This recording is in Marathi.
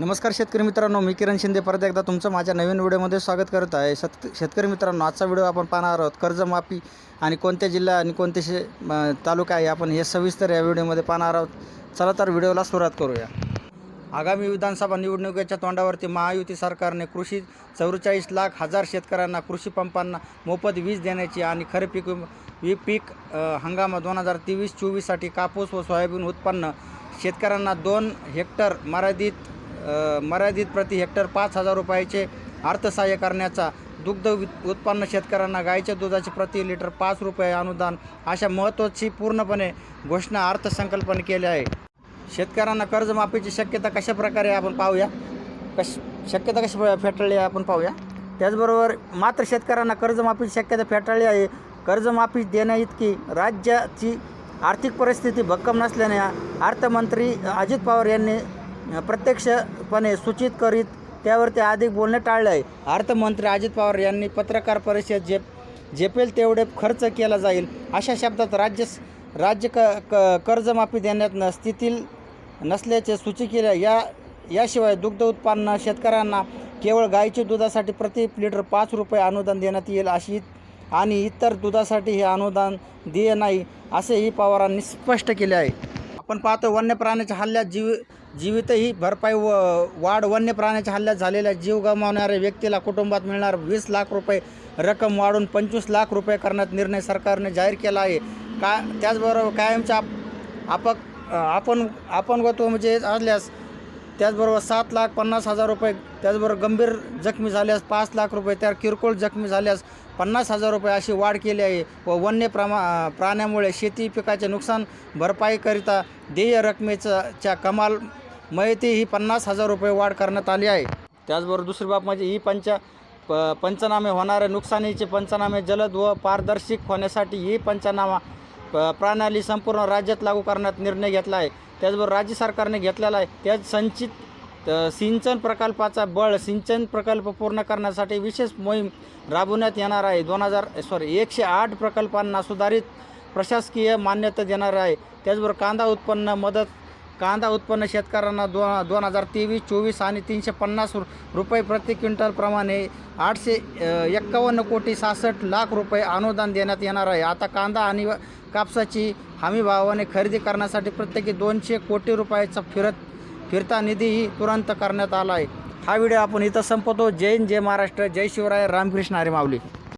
नमस्कार शेतकरी मित्रांनो मी किरण शिंदे. परत एकदा तुमचं माझ्या नवीन व्हिडिओमध्ये स्वागत करत आहे. शेत शेतकरी मित्रांनो आजचा व्हिडिओ आपण पाहणार आहोत. कर्जमाफी आणि कोणत्या जिल्हा आणि कोणते शे तालुका आहे आपण हे सविस्तर या व्हिडिओमध्ये पाहणार आहोत. चला तर व्हिडिओला सुरुवात करूया. आगामी विधानसभा निवडणुकीच्या तोंडावरती महायुती सरकारने कृषी चौवेचाळीस लाख हजार शेतकऱ्यांना कृषी पंपांना मोफत वीज देण्याची आणि खरीप पीक वी पीक हंगाम दोन हजार तेवीस चोवीससाठी कापूस व सोयाबीन उत्पन्न शेतकऱ्यांना दोन हेक्टर मर्यादित मर्यादित प्रति हेक्टर पाच हजार रुपयाचे अर्थसहाय्य करण्याचा दुग्ध उत्पन्न शेतकऱ्यांना गाईच्या दुधाचे प्रति लिटर पाच रुपये अनुदान अशा महत्त्वाची पूर्णपणे घोषणा अर्थसंकल्पने केली आहे. शेतकऱ्यांना कर्जमाफीची शक्यता कशा प्रकारे आपण पाहूया? कश शक्यता कशी फ- फेटाळली आहे आपण पाहूया. त्याचबरोबर मात्र शेतकऱ्यांना कर्जमाफीची शक्यता फेटाळली आहे. कर्जमाफी देण्याइतकी राज्याची आर्थिक परिस्थिती भक्कम नसल्याने अर्थमंत्री अजित पवार यांनी प्रत्यक्षपणे सूचित करीत त्यावरती अधिक बोलणे टाळले आहे अर्थमंत्री अजित पवार यांनी पत्रकार परिषद झेप झेपेल तेवढे खर्च केला जाईल अशा शब्दात राज्य राज्य क क कर्जमाफी देण्यात स्थितील नसल्याचे सूचित केले. या याशिवाय दुग्ध उत्पन्न शेतकऱ्यांना केवळ गाईच्या दुधासाठी प्रति लिटर पाच रुपये अनुदान देण्यात येईल अशी आणि इतर दुधासाठी हे अनुदान देय नाही असेही पवारांनी स्पष्ट केले आहे. आपण पाहतो वन्य प्राण्याच्या हल्ल्यात जीव जीवितही भरपाई व वाढ वन्य प्राण्याच्या हल्ल्यात झालेल्या जीव गमावणाऱ्या व्यक्तीला कुटुंबात मिळणार वीस लाख रुपये रक्कम वाढून पंचवीस लाख रुपये करण्यात निर्णय सरकारने जाहीर केला आहे. का त्याचबरोबर कायमच्या आप आपक आपण अपंगत्व म्हणजे असल्यास त्याचबरोबर सात लाख पन्नास हजार रुपये त्याचबरोबर गंभीर जखमी झाल्यास पाच लाख रुपये त्या किरकोळ जखमी झाल्यास पन्नास हजार रुपये अशी वाढ केली आहे व वन्य प्रमा प्राण्यामुळे शेती पिकाचे नुकसान भरपाईकरिता देय रकमेचा च्या कमाल मयती ही पन्नास हजार रुपये वाढ करण्यात आली आहे. त्याचबरोबर दुसरी बाब म्हणजे ही पंच प पंचनामे होणारे नुकसानीचे पंचनामे जलद व पारदर्शक होण्यासाठी ही पंचनामा प- प्रणाली संपूर्ण राज्यात लागू करण्यात निर्णय घेतला आहे. त्याचबरोबर राज्य सरकारने घेतलेला आहे. त्यात संचित सिंचन प्रकल्पाचा बळ सिंचन प्रकल्प पूर्ण करण्यासाठी विशेष मोहीम राबवण्यात येणार आहे. दोन हजार सॉरी एकशे आठ प्रकल्पांना सुधारित प्रशासकीय मान्यता देणार आहे. त्याचबरोबर कांदा उत्पन्न मदत कांदा उत्पन्न शेतकऱ्यांना दो दोन हजार तेवीस चोवीस आणि तीनशे पन्नास रुपये प्रति क्विंटलप्रमाणे आठशे एक्कावन्न कोटी सहासष्ट लाख रुपये अनुदान देण्यात येणार आहे. आता कांदा आणि कापसाची हमी भावाने खरेदी करण्यासाठी प्रत्येकी दोनशे कोटी रुपयाचा फिरत फिरता निधीही तुरंत करण्यात आला आहे. हा व्हिडिओ आपण इथं संपवतो. जय हिंद जय महाराष्ट्र जय शिवराय रामकृष्ण हरी माऊली.